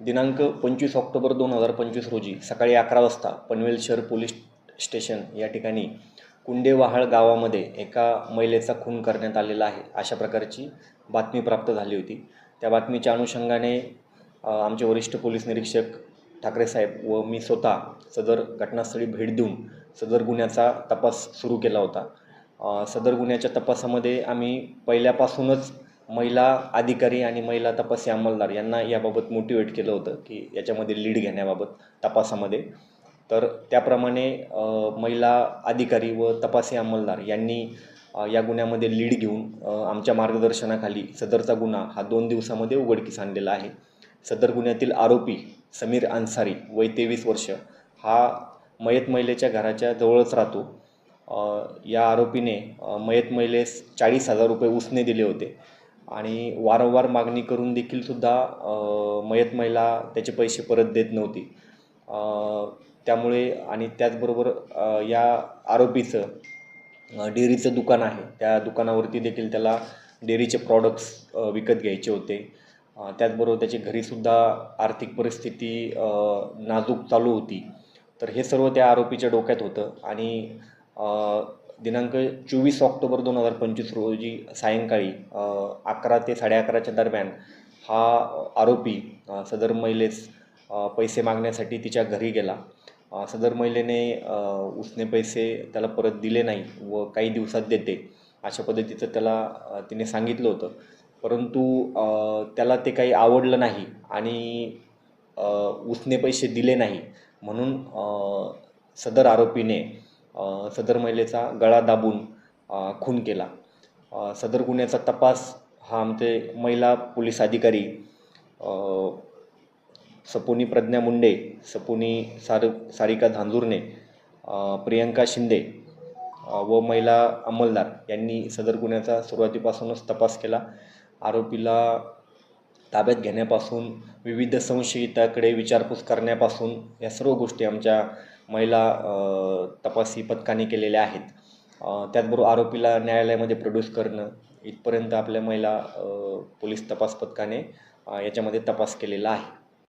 दिनांक पंचवीस ऑक्टोबर दोन हजार पंचवीस रोजी सकाळी अकरा वाजता पनवेल शहर पोलीस स्टेशन या ठिकाणी कुंडेवाहाळ गावामध्ये एका महिलेचा खून करण्यात आलेला आहे. अशा प्रकारची बातमी प्राप्त झाली होती. त्या बातमीच्या अनुषंगाने आमचे वरिष्ठ पोलीस निरीक्षक ठाकरे साहेब व मी स्वतः सदर घटनास्थळी भेट देऊन सदर गुन्ह्याचा तपास सुरू केला होता. सदर गुन्ह्याच्या तपासामध्ये आम्ही पहिल्यापासूनच महिला अधिकारी आणि महिला तपासी अंमलदार यांना याबाबत मोटिवेट केलं होतं की याच्यामध्ये लीड घेण्याबाबत तपासामध्ये. तर त्याप्रमाणे महिला अधिकारी व तपासी अंमलदार यांनी या गुन्ह्यामध्ये लीड घेऊन आमच्या मार्गदर्शनाखाली सदरचा गुन्हा हा दोन दिवसामध्ये उघडकीस आणलेला आहे. सदर गुन्ह्यातील आरोपी समीर अन्सारी वय तेवीस वर्ष हा मयत महिलेच्या घराच्या जवळच राहतो. या आरोपीने मयत महिलेस चाळीस हजार रुपये उसने दिले होते. आणि वारंवार मागणी करून देखील सुद्धा मयत महिला त्याचे पैसे परत देत नव्हती. त्यामुळे आणि त्याचबरोबर या आरोपीचं डेअरीचं दुकान आहे. त्या दुकानावरती देखील त्याला डेअरीचे प्रॉडक्ट्स विकत घ्यायचे होते. त्याचबरोबर त्याची घरीसुद्धा आर्थिक परिस्थिती नाजूक चालू होती. तर हे सर्व त्या आरोपीच्या डोक्यात होतं. आणि दिनांक चोवीस ऑक्टोबर दोन हजार पंचवीस रोजी सायंकाळी अकरा ते साडे अकराच्या दरम्यान हा आरोपी सदर महिलेस पैसे मागण्यासाठी तिच्या घरी गेला. सदर महिलेने उसने पैसे त्याला परत दिले नाही व काही दिवसात देते. अशा पद्धतीचं त्याला तिने सांगितलं होतं. परंतु त्याला ते काही आवडलं नाही आणि उसने पैसे दिले नाही. म्हणून सदर आरोपीने सदर महिलेचा गळा दाबून खून केला. सदर गुन्ह्याचा तपास हा आमचे महिला पोलीस अधिकारी सपोनी सपुनी प्रज्ञा मुंडे सपुनी सार सारिका धांजुर्णे प्रियंका शिंदे व महिला अंमलदार यांनी सदर गुन्ह्याचा सुरुवातीपासूनच तपास केला. आरोपीला ताब्यात घेण्यापासून विविध संशयिताकडे विचारपूस करण्यापासून या सर्व गोष्टी आमच्या महिला तपासी पथकाने केलेल्या आहेत. त्याचबरोबर आरोपीला न्यायालयामध्ये प्रोड्यूस करणं इथपर्यंत आपल्या महिला पोलीस तपास पथकाने याच्यामध्ये तपास केलेला आहे.